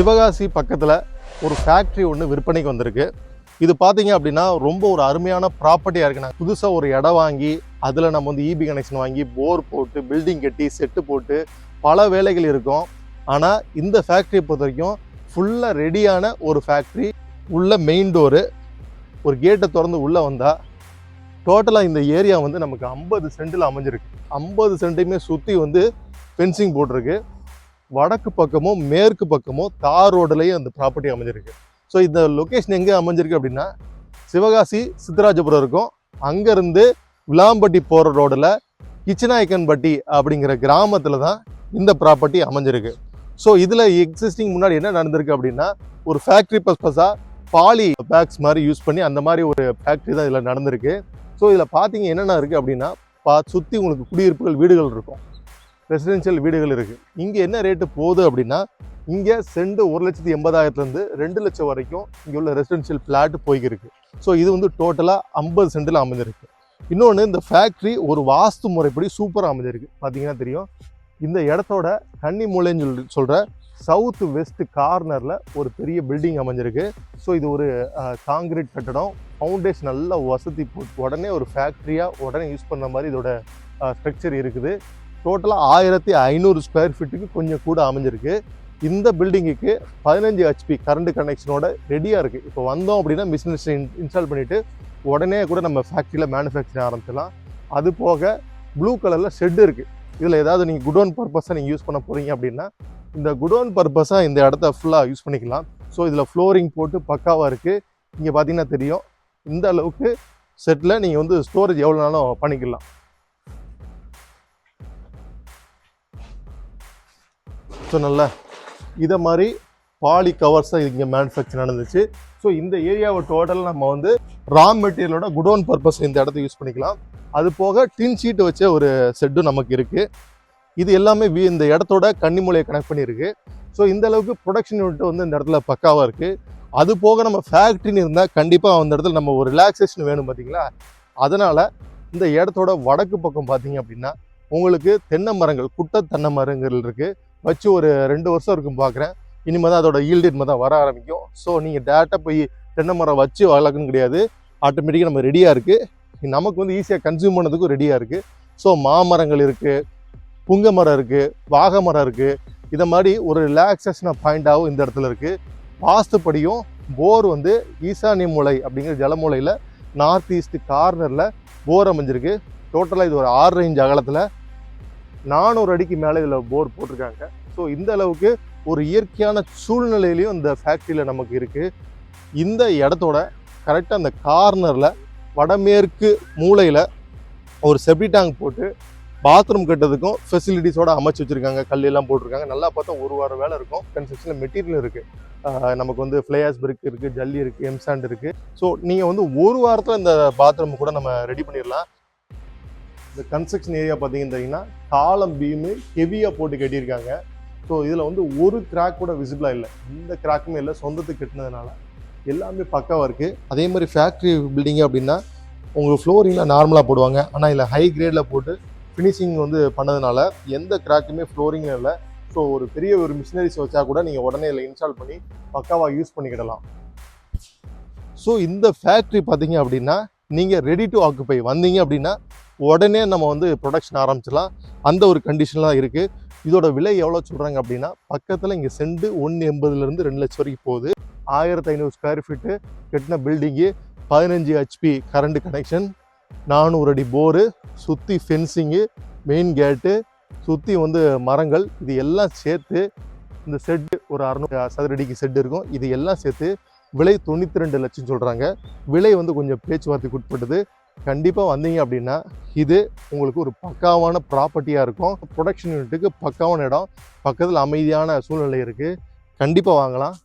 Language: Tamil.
சிவகாசி பக்கத்தில் ஒரு ஃபேக்ட்ரி ஒன்று விற்பனைக்கு வந்திருக்கு. இது பார்த்தீங்க அப்படின்னா ரொம்ப ஒரு அருமையான ப்ராப்பர்ட்டியாக இருக்குது நான் புதுசாக ஒரு இடம் வாங்கி அதில் நம்ம வந்து இபி கனெக்ஷன் வாங்கி போர் போட்டு பில்டிங் கட்டி செட்டு போட்டு பல வேலைகள் இருக்கும். ஆனால் இந்த ஃபேக்ட்ரியை பொறுத்த வரைக்கும் ஃபுல்லாக ரெடியான ஒரு ஃபேக்ட்ரி உள்ள மெயின் டோரு ஒரு கேட்டை திறந்து உள்ளே வந்தால் டோட்டலாக இந்த ஏரியா வந்து நமக்கு ஐம்பது சென்டில் அமைஞ்சிருக்கு. ஐம்பது சென்டையுமே சுற்றி வந்து ஃபென்சிங் போட்டிருக்கு. வடக்கு பக்கமும் மேற்கு பக்கமும் தார் ரோடுலேயும் அந்த ப்ராப்பர்ட்டி அமைஞ்சிருக்கு. ஸோ இந்த லொக்கேஷன் எங்கே அமைஞ்சிருக்கு அப்படின்னா சிவகாசி சித்தராஜபுரம் இருக்கும். அங்கேருந்து விளாம்பட்டி போகிற ரோடில் கிச்சநாயக்கன்பட்டி அப்படிங்கிற கிராமத்தில் தான் இந்த ப்ராப்பர்ட்டி அமைஞ்சிருக்கு. ஸோ இதில் எக்ஸிஸ்டிங் முன்னாடி என்ன நடந்திருக்கு அப்படின்னா ஒரு ஃபேக்ட்ரி பர்பஸாக பாலி பேக்ஸ் மாதிரி யூஸ் பண்ணி அந்த மாதிரி ஒரு ஃபேக்ட்ரி தான் இதில் நடந்திருக்கு. ஸோ இதில் பார்த்தீங்க என்னென்ன இருக்குது அப்படின்னா பா சுற்றி உங்களுக்கு குடியிருப்புகள் வீடுகள் இருக்கும். ரெசிடென்ஷியல் வீடுகள் இருக்குது இங்கே என்ன ரேட்டு போகுது அப்படின்னா இங்கே செண்டு ஒரு லட்சத்தி எண்பதாயிரத்துலேருந்து ரெண்டு லட்சம் வரைக்கும் இங்கே உள்ள ரெசிடென்ஷியல் பிளாட் போய்க்கிருக்கு. ஸோ இது வந்து டோட்டலாக ஐம்பது சென்டில் அமைஞ்சிருக்கு. இன்னொன்று இந்த ஃபேக்ட்ரி ஒரு வாஸ்து முறைப்படி சூப்பராக அமைஞ்சிருக்கு. பார்த்தீங்கன்னா தெரியும். இந்த இடத்தோட கன்னி மூலைன்னு சொல்லி சொல்கிற சவுத் வெஸ்ட் கார்னரில் ஒரு பெரிய பில்டிங் அமைஞ்சிருக்கு. ஸோ இது ஒரு காங்கிரீட் கட்டடம். ஃபவுண்டேஷன் நல்லா வசதி போட்டு உடனே ஒரு ஃபேக்ட்ரியாக உடனே யூஸ் பண்ண மாதிரி இதோட ஸ்ட்ரக்சர் இருக்குது. டோட்டலாக ஆயிரத்தி ஐநூறு ஸ்கொயர் ஃபீட்டுக்கு கொஞ்சம் கூட அமைஞ்சிருக்கு. இந்த பில்டிங்குக்கு பதினஞ்சு ஹெச்பி கரண்ட் கனெக்ஷனோட ரெடியாக இருக்குது இப்போ வந்தோம் அப்படின்னா மிஷினஸ் இன்ஸ்டால் பண்ணிவிட்டு உடனே கூட நம்ம ஃபேக்ட்ரியில் மேனுஃபேக்சரிங் ஆரம்பிச்சிடலாம். அது போக ப்ளூ கலரில் ஷெட்டு இருக்குது இதில் ஏதாவது நீங்கள் குடோன் பர்பஸாக நீங்கள் யூஸ் பண்ண போகிறீங்க அப்படின்னா இந்த குடோன் பர்பஸாக இந்த இடத்த ஃபுல்லாக யூஸ் பண்ணிக்கலாம். ஸோ இதில் ஃப்ளோரிங் போட்டு பக்காவாக இருக்குது இங்கே பார்த்தீங்கன்னா தெரியும். இந்த அளவுக்கு செட்டில் நீங்கள் வந்து ஸ்டோரேஜ் எவ்வளோ நாளும் பண்ணிக்கலாம். ஸோ நல்லா இதை மாதிரி பாலி கவர்ஸ் தான் இங்கே மேனுஃபேக்சர் நடந்துச்சு. ஸோ இந்த ஏரியாவை டோட்டல் நம்ம வந்து ரா மெட்டீரியலோட குடோன் பர்பஸ் இந்த இடத்த யூஸ் பண்ணிக்கலாம். அது போக டின் ஷீட் வச்ச ஒரு செட்டும் நமக்கு இருக்குது இது எல்லாமே வி இந்த இடத்தோட கன்னிமூலையை கனெக்ட் பண்ணியிருக்கு. ஸோ இந்த அளவுக்கு ப்ரொடக்ஷன் யூனிட் வந்து இந்த இடத்துல பக்காவாக இருக்குது அது போக நம்ம ஃபேக்ட்ரின்னு இருந்தால் கண்டிப்பாக அந்த இடத்துல நம்ம ஒரு ரிலாக்ஸேஷன் வேணும் பார்த்தீங்களா அதனால் இந்த இடத்தோட வடக்கு பக்கம் பார்த்தீங்க அப்படின்னா உங்களுக்கு தென்னை மரங்கள் குட்டை தென்னை மரங்கள் இருக்குது வச்சு ஒரு ரெண்டு வருஷம் இருக்கும் பார்க்குறேன். இனிமேல் தான் அதோட ஈல்டு இனிமேல் தான் வர ஆரம்பிக்கும். ஸோ நீங்கள் டேரெக்டாக போய் தென்னை மரம் வச்சு வளர்க்கணும் கிடையாது. ஆட்டோமேட்டிக்காக நம்ம ரெடியாக இருக்குது நமக்கு வந்து ஈஸியாக கன்சியூம் பண்ணதுக்கும் ரெடியாக இருக்குது ஸோ மாமரங்கள் இருக்குது புங்க மரம் இருக்குது வாகை மரம் இருக்குது இதை மாதிரி ஒரு ரிலாக்ஸேஷனாக பாயிண்டாகவும் இந்த இடத்துல இருக்குது வாஸ்துப்படியும் போர் வந்து ஈசானிய மூலை அப்படிங்கிற ஜலமூலையில் நார்த் ஈஸ்ட் கார்னரில் போர் அமைஞ்சிருக்கு. டோட்டலாக இது ஒரு ஆறு ரேஞ்ச் அகலத்தில் நானூறு அடிக்கு மேலே இதில் போர் போட்டிருக்காங்க. ஸோ இந்த அளவுக்கு ஒரு இயற்கையான சூழ்நிலையிலையும் இந்த ஃபேக்ட்ரியில் நமக்கு இருக்குது இந்த இடத்தோட கரெக்டாக அந்த கார்னரில் வடமேற்கு மூலையில் ஒரு செப்டி டேங்க் போட்டு பாத்ரூம் கட்டுறதுக்கும் ஃபெசிலிட்டிஸோட அமைச்சு வச்சுருக்காங்க. கல்லெல்லாம் போட்டிருக்காங்க. நல்லா பார்த்தா ஒரு வாரம் வேலை இருக்கும். கன்ஸ்ட்ரக்ஷனில் மெட்டீரியல் இருக்குது நமக்கு வந்து ஃப்ளேயாஸ் பிரிக் இருக்குது ஜல்லி இருக்குது எம்சாண்ட் இருக்குது ஸோ நீங்கள் வந்து ஒரு வாரத்தில் இந்த பாத்ரூம் கூட நம்ம ரெடி பண்ணிடலாம். இந்த கன்ஸ்ட்ரக்ஷன் ஏரியா பார்த்தீங்கன்னா காலம் பீமு ஹெவியாக போட்டு கட்டியிருக்காங்க. ஸோ இதில் வந்து ஒரு கிராக் கூட விசிபிளாக இல்லை. எந்த கிராக்குமே இல்லை. சொந்தத்துக்கு கட்டினதுனால எல்லாமே பக்காவாக இருக்குது அதே மாதிரி ஃபேக்ட்ரி பில்டிங்கு அப்படின்னா உங்களுக்கு ஃப்ளோரிங்கில் நார்மலாக போடுவாங்க. ஆனால் இதில் ஹை கிரேடில் போட்டு ஃபினிஷிங் வந்து பண்ணதுனால எந்த கிராக்குமே ஃப்ளோரிங்கும் இல்லை. ஸோ ஒரு பெரிய ஒரு மிஷினரிஸ் வச்சா கூட நீங்கள் உடனே இதில் இன்ஸ்டால் பண்ணி பக்காவாக யூஸ் பண்ணிக்கிடலாம். ஸோ இந்த ஃபேக்ட்ரி பார்த்தீங்க அப்படின்னா நீங்கள் ரெடி டு ஆக்குப்பை வந்தீங்க அப்படின்னா உடனே நம்ம வந்து ப்ரொடக்ஷன் ஆரம்பிச்சிடலாம். அந்த ஒரு கண்டிஷன்லாம் இருக்குது இதோட விலை எவ்வளோ சொல்கிறாங்க அப்படின்னா பக்கத்தில் இங்கே செண்டு ஒன்று எண்பதுலேருந்து ரெண்டு லட்சம் வரைக்கும் போகுது. ஆயிரத்தி ஐநூறு ஸ்கொயர் ஃபீட்டு கட்டின பில்டிங்கு பதினஞ்சு ஹெச்பி கரண்ட் கனெக்ஷன் நானூறு அடி போரு சுற்றி ஃபென்சிங்கு மெயின் கேட்டு சுற்றி வந்து மரங்கள் இது எல்லாம் சேர்த்து இந்த செட்டு ஒரு அறநூறு சதுரடிக்கு செட் இருக்கும். இது எல்லாம் சேர்த்து விலை தொண்ணூற்றி ரெண்டு லட்சம் சொல்கிறாங்க விலை வந்து கொஞ்சம் பேச்சுவார்த்தைக்கு உட்பட்டது கண்டிப்பாக வந்தீங்க அப்படின்னா இது உங்களுக்கு ஒரு பக்காவான ப்ராப்பர்ட்டியாக இருக்கும். ப்ரொடக்ஷன் யூனிட்டுக்கு பக்காவான இடம். பக்கத்தில் அமைதியான சூழ்நிலை இருக்குது கண்டிப்பாக வாங்கலாம்.